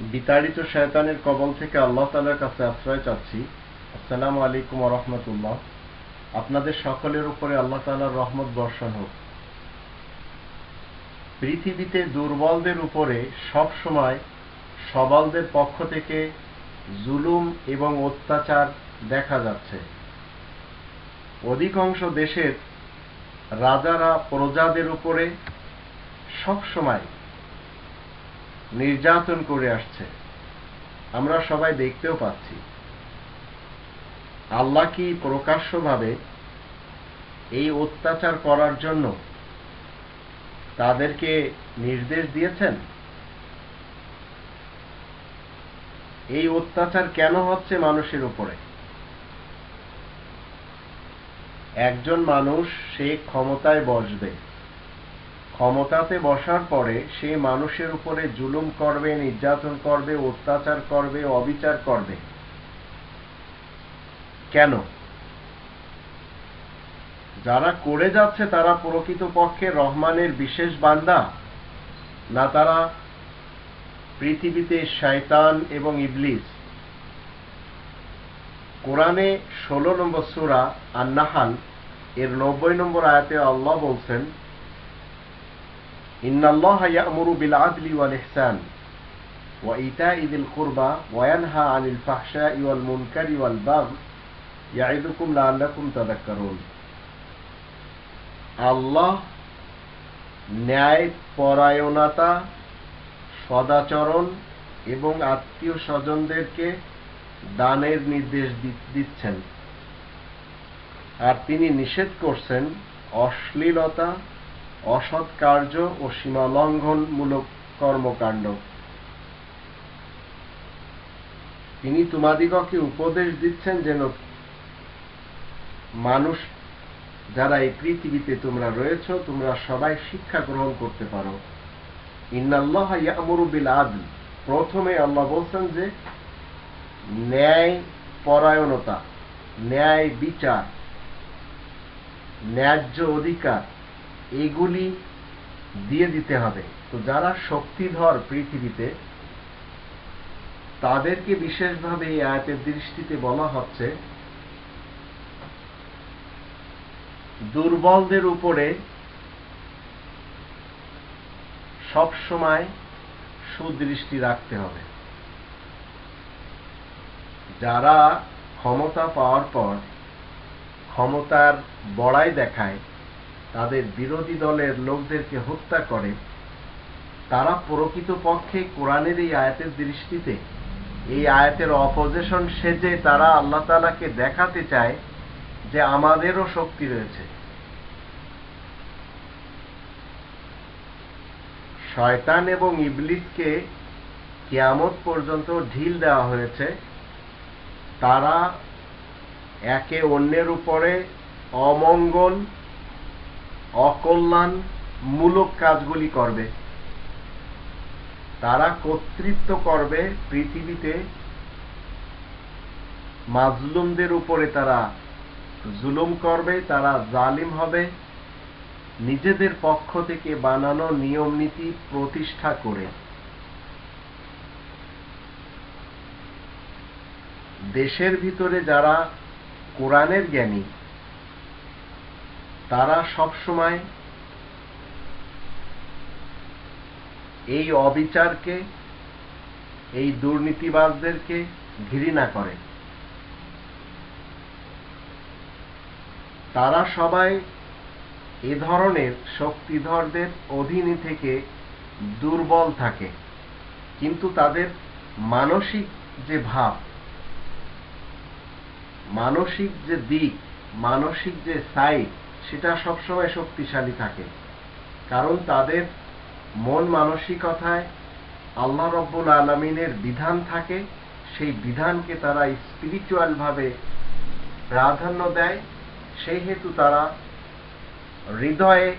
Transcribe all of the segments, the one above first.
বিতাড়িত শয়তানের কবল থেকে আল্লাহ তালার কাছে আশ্রয় চাচ্ছি। আসসালামু আলাইকুম রহমতুল্লাহ। আপনাদের সকলের উপরে আল্লাহ তালার রহমত বর্ষণ হোক। পৃথিবীতে দুর্বলদের উপরে সব সময় সবলদের পক্ষ থেকে জুলুম এবং অত্যাচার দেখা যাচ্ছে। অধিকাংশ দেশের রাজারা প্রজাদের উপরে সব সময় নির্যাতন করে আসছে। আমরা সবাই দেখতেও পাচ্ছি। আল্লাহ কি প্রকাশ্যভাবে এই অত্যাচার করার জন্য তাদেরকে নির্দেশ দিয়েছেন? এই অত্যাচার কেন হচ্ছে মানুষের উপরে? একজন মানুষ সে ক্ষমতায় বসবে। ক্ষমতাতে বসার পরে সে মানুষের উপরে জুলুম করবে, নির্যাতন করবে, অত্যাচার করবে, অবিচার করবে। কেন? যারা করে যাচ্ছে তারা প্রকৃতপক্ষে রহমানের বিশেষ বান্দা? না তারা পৃথিবীতে শয়তান এবং ইবলিস? কোরআনে ষোলো নম্বর সুরা আন্নাহাল, এর নব্বই নম্বর আয়াতে আল্লাহ বলছেন إن الله يأمر بالعدل والإحسان وإيتاء ذي القربى وينهى عن الفحشاء والمنكر والبغي يعظكم لعلكم تذكرون আল্লাহ ন্যায় পরায়ণতা সদাচরণ এবং আত্মীয় স্বজনদেরকে দানের নির্দেশ দিচ্ছেন আর তিনি নিষেধ করছেন অশ্লীলতা অসৎ কার্য ও সীমালঙ্ঘনমূলক কর্মকাণ্ড। তিনি তোমাদিগকে উপদেশ দিচ্ছেন যেন মানুষ যারা এই পৃথিবীতে তোমরা রয়েছ, তোমরা সবাই শিক্ষা গ্রহণ করতে পারো। ইন্নাল্লাহ ইয়ামুরু আদল প্রথমে আল্লাহ বলছেন যে, ন্যায় পরায়ণতা, ন্যায় বিচার, ন্যায্য অধিকার এগুলি দিয়ে দিতে হবে। তো যারা শক্তিধর পৃথিবীতে, তাদেরকে বিশেষভাবে এই আয়াতের দৃষ্টিতে বলা হচ্ছে, দুর্বলদের উপরে সব সময় সুদৃষ্টি রাখতে হবে। যারা ক্ষমতা পাওয়ার পর ক্ষমতার বড়াই দেখায় তাদের বিরোধী দলের লোকদেরকে হত্যা করে। তারা প্রকৃতপক্ষে কোরআনের এই আয়াতের দৃষ্টিতে, এই আয়াতের অপোজিশন সেজে তারা আল্লাহ তালাকে দেখাতে চায় যে আমাদেরও শক্তি রয়েছে। শয়তান এবং ইবলিসকে কিয়ামত পর্যন্ত ঢিল দেওয়া হয়েছে। তারা একে অন্যের উপরে অমঙ্গল অকল্যাণ মূলক কাজগুলি করবে। তারা কর্তৃত্ব করবে পৃথিবীতে। মাজলুমদের উপরে তারা জুলুম করবে, তারা জালিম হবে। নিজেদের পক্ষ থেকে বানানো নিয়ম নীতি প্রতিষ্ঠা করে। দেশের ভিতরে যারা কোরআনের জ্ঞানী তারা সব সময় এই অবিচারকে, এই দুর্নীতিবাজদেরকে ঘৃণা করে। তারা সবাই এ ধরনের শক্তিধরদের অধীনে থেকে দুর্বল থাকে। কিন্তু তাদের মানসিক যে ভাব, মানসিক যে দিক, মানসিক যে সাইড সেটা সবসময় শক্তিশালী থাকে। কারণ তাদের মন মানসিকতায় আল্লাহ রব্বুল আলমিনের বিধান থাকে, সেই বিধানকে তারা স্পিরিচুয়াল ভাবে প্রাধান্য দেয়। সেই হেতু তারা হৃদয়ে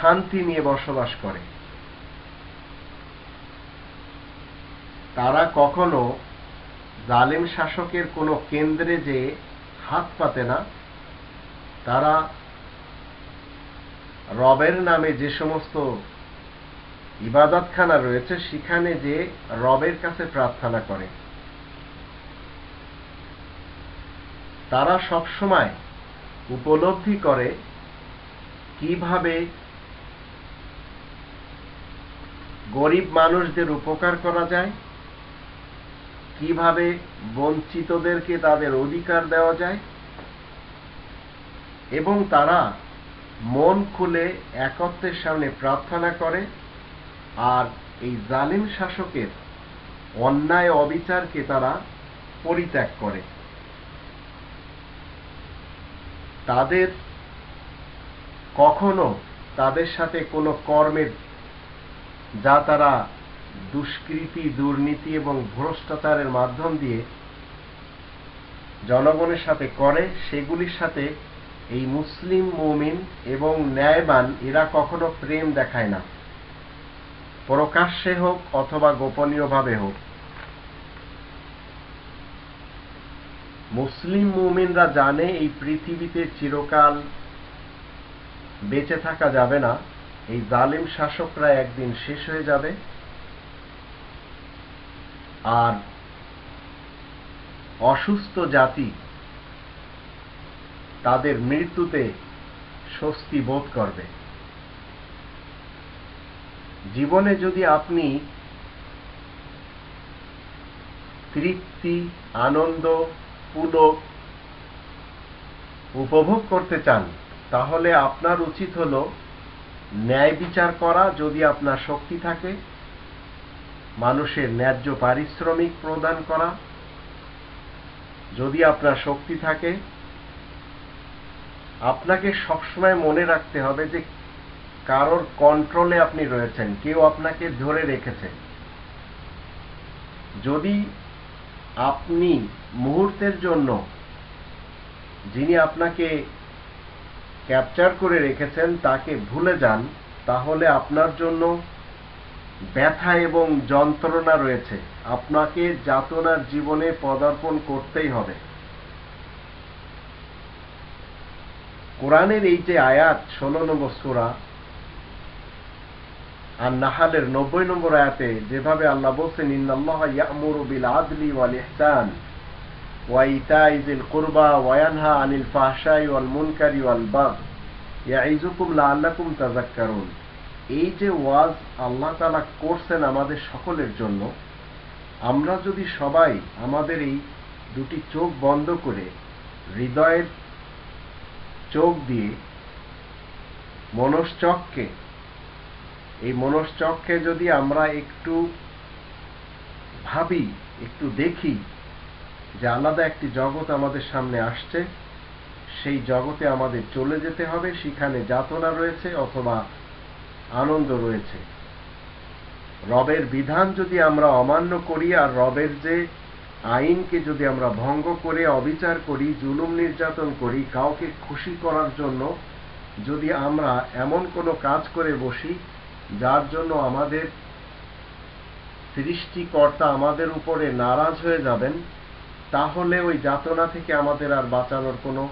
শান্তি নিয়ে বসবাস করে। তারা কখনো জালেম শাসকের কোনো কেন্দ্রে যে হাত পাতে না। তারা রবের নামে যে সমস্ত ইবাদতখানা রয়েছে, সেখানে যে রবের কাছে প্রার্থনা করে। তারা সবসময় উপলব্ধি করে কীভাবে গরিব মানুষদের উপকার করা যায়, কীভাবে বঞ্চিতদেরকে তাদের অধিকার দেওয়া যায় এবং তারা মন খুলে একত্রের সামনে প্রার্থনা করে আর এই জালিম শাসকের অন্যায় অবিচারকে তারা পরিত্যাগ করে। তাদের কখনো তাদের সাথে কোনো কর্মের যা তারা দুষ্কৃতি, দুর্নীতি এবং ভ্রষ্টাচারের মাধ্যম দিয়ে জনগণের সাথে করে, সেগুলির সাথে এই মুসলিম মুমিন এবং ন্যায়বান, এরা কখনো প্রেম দেখায় না। প্রকাশ্যে হোক অথবা গোপনীয়ভাবে হোক। মুসলিম মুমিনরা জানে এই পৃথিবীতে চিরকাল বেঁচে থাকা যাবে না। এই জালিম শাসকরা একদিন শেষ হয়ে যাবে। আর অসুস্থ জাতি তাদের মৃত্যুতে স্বস্তি বোধ করবে। জীবনে যদি আপনি তৃপ্তি, আনন্দ, পুলক উপভোগ করতে চান, তাহলে আপনার উচিত হল ন্যায় বিচার করা যদি আপনার শক্তি থাকে, মানুষের ন্যায্য পারিশ্রমিক প্রদান করা। যদি আপনার শক্তি থাকে আপনাকে সবসময় মনে রাখতে হবে যে কারোর কন্ট্রোলে আপনি রয়েছেন, কেউ আপনাকে ধরে রেখেছে। যদি আপনি মুহূর্তের জন্য যিনি আপনাকে ক্যাপচার করে রেখেছেন, তাকে ভুলে যান, তাহলে আপনার জন্য ব্যথা এবং যন্ত্রণা রয়েছে। আপনাকে যাতনার জীবনে পদার্পণ করতেই হবে। কোরআনের এই যে আয়াত ষোলো নম্বর সুরা আর নাহালের নব্বই নম্বর আয়াতে যেভাবে আল্লাহ বলছেন, ইন্নাল্লাহ ইয়ামুরু বিল আদলি ওয়াল ইহসান ওয়াল বাগ। ইয়াইজুকুম লাআল্লাকুম তাযাক্কারুন। এই যে ওয়াজ আল্লাহ তাআলা করছেন আমাদের সকলের জন্য, আমরা যদি সবাই আমাদের এই দুটি চোখ বন্ধ করে হৃদয়ের চোখ দিয়ে মনশ্চককে, এই মনশ্চককে যদি আমরা একটু ভাবি, একটু দেখি যে আলাদা একটি জগৎ আমাদের সামনে আসছে, সেই জগতে আমাদের চলে যেতে হবে, সেখানে যাতনা রয়েছে অথবা আনন্দ রয়েছে। রবের বিধান যদি আমরা অমান্য করি আর রবের যে আইনকে যদি আমরা ভঙ্গ করে, অবিচার করি, জুলুম নির্যাতন করি, কাউকে খুশি করার জন্য যদি আমরা এমন কোনো কাজ করে বসি, যার জন্য আমাদের সৃষ্টিকর্তা আমাদের উপরে নারাজ হয়ে যাবেন, তাহলে ওই যাতনা থেকে আমাদের আর বাঁচানোর কোনো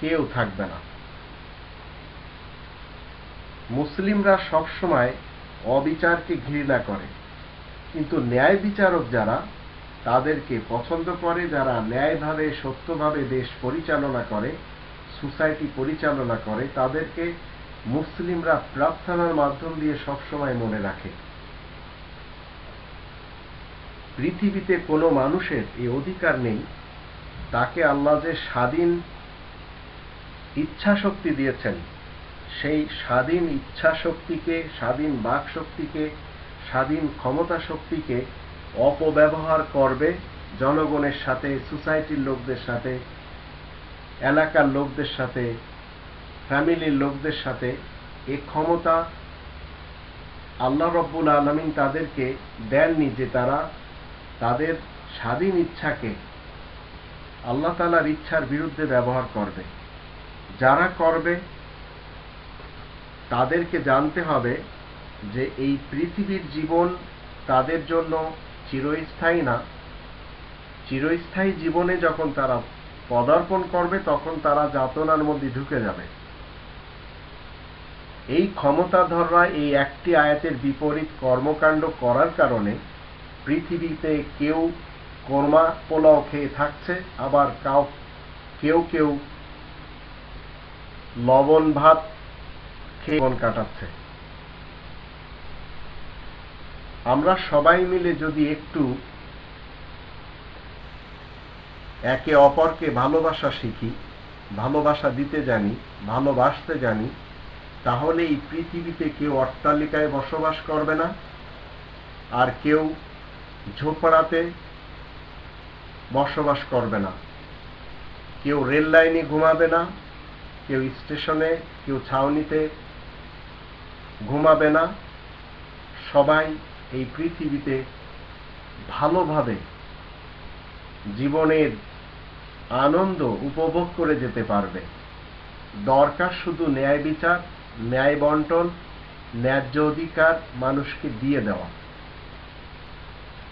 কেউ থাকবে না। মুসলিমরা সবসময় অবিচারকে ঘৃণা করে, কিন্তু ন্যায় বিচারক যারা তাদেরকে পছন্দ করে, যারা ন্যায়ভাবে, সত্যভাবে দেশ পরিচালনা করে, সোসাইটি পরিচালনা করে, তাদেরকে মুসলিমরা প্রার্থনার মাধ্যম দিয়ে সবসময় মনে রাখে। পৃথিবীতে কোনো মানুষের এই অধিকার নেই। তাকে আল্লাহ যে স্বাধীন ইচ্ছা শক্তি দিয়েছেন, সেই স্বাধীন ইচ্ছা শক্তিকে স্বাধীন বাক শক্তিকে স্বাধীন ক্ষমতা শক্তিকে অপব্যবহার করবে জনগণের সাথে সোসাইটির লোকদের সাথে, এলাকার লোকদের সাথে ফ্যামিলির লোকদের সাথে। এ ক্ষমতা আল্লাহ রব্বুল আলমিন তাদেরকে দেননি যে তারা তাদের স্বাধীন ইচ্ছাকে আল্লাহ তালার ইচ্ছার বিরুদ্ধে ব্যবহার করবে। যারা করবে, তাদেরকে জানতে হবে যে এই পৃথিবীর জীবন তাদের জন্য চিরস্থায়ী না। চিরস্থায়ী জীবনে যখন তারা পদার্পণ করবে, তখন তারা যাতনার মধ্যে ঢুকে যাবে। এই ক্ষমতাধররা এই একটি আয়াতের বিপরীত কর্মকাণ্ড করার কারণে পৃথিবীতে কেউ কোরমা পোলাও খেয়ে থাকছে, আবার কাউ, কেউ কেউ লবণ ভাত খেয়ে কাটাচ্ছে। আমরা সবাই মিলে যদি একটু একে অপরকে ভালোবাসা শিখি, ভালোবাসা দিতে জানি, ভালোবাসতে জানি, তাহলে এই পৃথিবীতে কেউ অট্টালিকায় বসবাস করবে না, আর কেউ ঝোপড়াতে বসবাস করবে না। কেউ রেল লাইনে ঘুমাবে না, কেউ স্টেশনে, কেউ ছাউনিতে ঘুমাবে না। সবাই এই পৃথিবীতে ভালোভাবে জীবনের আনন্দ উপভোগ করে যেতে পারবে। দরকার শুধু ন্যায় বিচার, ন্যায় বন্টন, ন্যায্য অধিকার মানুষকে দিয়ে দেওয়া।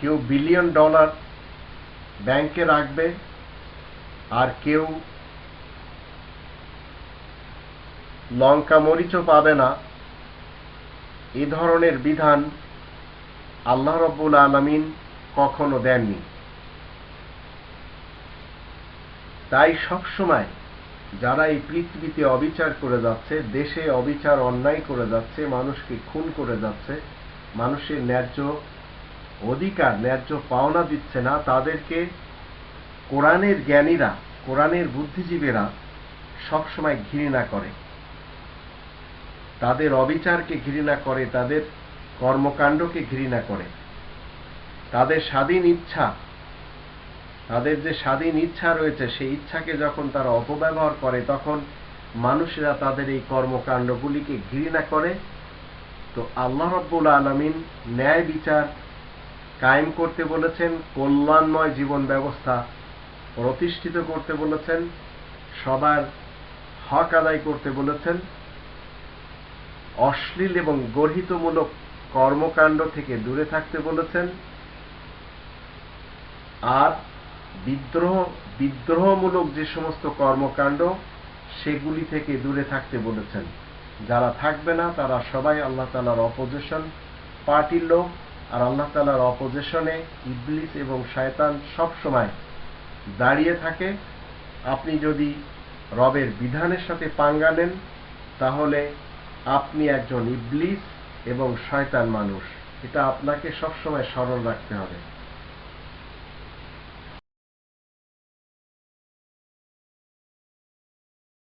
কেউ বিলিয়ন ডলার ব্যাংকে রাখবে আর কেউ লঙ্কা মরিচও পাবে না। এ ধরনের বিধান আল্লাহ রব্বুল আলমিন কখনো দেননি। তাই সবসময় যারা এই পৃথিবীতে অবিচার করে যাচ্ছে, দেশে অবিচার, অন্যায় করে যাচ্ছে, মানুষকে খুন করে যাচ্ছে, মানুষের ন্যায্য অধিকার, ন্যায্য পাওনা দিচ্ছে না, তাদেরকে কোরআনের জ্ঞানীরা, কোরআনের বুদ্ধিজীবীরা সবসময় ঘৃণা করে। তাদের অবিচারকে ঘৃণা করে, তাদের কর্মকাণ্ডকে ঘৃণা করে। তাদের স্বাধীন ইচ্ছা, তাদের যে স্বাধীন ইচ্ছা রয়েছে, সেই ইচ্ছাকে যখন তারা অপব্যবহার করে, তখন মানুষেরা তাদের এই কর্মকাণ্ডগুলিকে ঘৃণা করে। তো আল্লাহ রব্বুল আলমিন ন্যায় বিচার কায়েম করতে বলেছেন, কল্যাণময় জীবন ব্যবস্থা প্রতিষ্ঠিত করতে বলেছেন, সবার হক আদায় করতে বলেছেন, অশ্লীল এবং গর্হিতমূলক কর্মকাণ্ড থেকে দূরে থাকতে বলেছেন। আর বিদ্রোহ, বিদ্রোহমূলক যে সমস্ত কর্মকাণ্ড, সেগুলি থেকে দূরে থাকতে বলেছেন। যারা থাকবে না, তারা সবাই আল্লাহ তালার অপোজিশন পার্টির লোক। আর আল্লাহ তালার অপোজিশনে ইবলিস এবং শয়তান সব সময় দাঁড়িয়ে থাকে। আপনি যদি রবের বিধানের সাথে পাঙ্গা নেন, তাহলে আপনি একজন ইবলিস। এবং শয়তান মানুষ। এটা আপনাকে সবসময় স্মরণ রাখতে হবে।